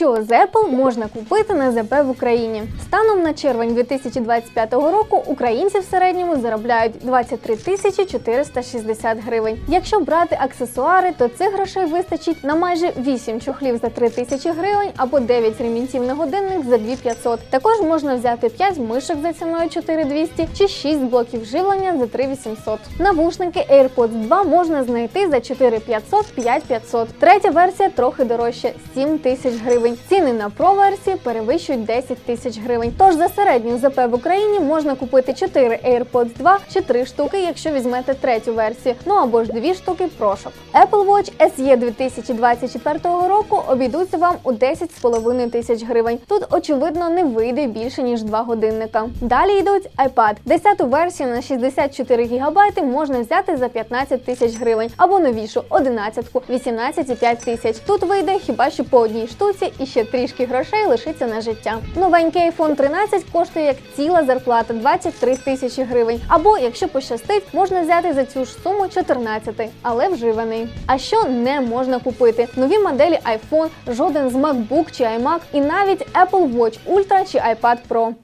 Що з Apple можна купити на ЗП в Україні? Станом на червень 2025 року українці в середньому заробляють 23 тисячі 460 гривень. Якщо брати аксесуари, то цих грошей вистачить на майже 8 чохлів за 3 тисячі гривень або 9 ремінців на годинник за 2500. Також можна взяти 5 мишок за ціною 4200 чи 6 блоків живлення за 3800. Навушники AirPods 2 можна знайти за 4500 5500. Третя версія трохи дорожче 7 тисяч гривень. Ціни на Pro версії перевищують 10 тисяч гривень. Тож за середню ЗП в Україні можна купити 4 AirPods 2 чи 3 штуки, якщо візьмете третю версію. Ну або ж 2 штуки прошок. Apple Watch SE 2024 року обійдуться вам у 10,5 тисяч гривень. Тут очевидно не вийде більше ніж 2 годинника. Далі йдуть iPad. 10 версію на 64 ГБ можна взяти за 15 тисяч гривень або новішу 11 18,5 тисяч. Тут вийде хіба що по одній штуці і ще трішки грошей лишиться на життя. Новенький iPhone 13 коштує як ціла зарплата 23 тисячі гривень. Або, якщо пощастить, можна взяти за цю ж суму 14, але вживаний. А що не можна купити? Нові моделі iPhone, жоден з MacBook чи iMac і навіть Apple Watch Ultra чи iPad Pro.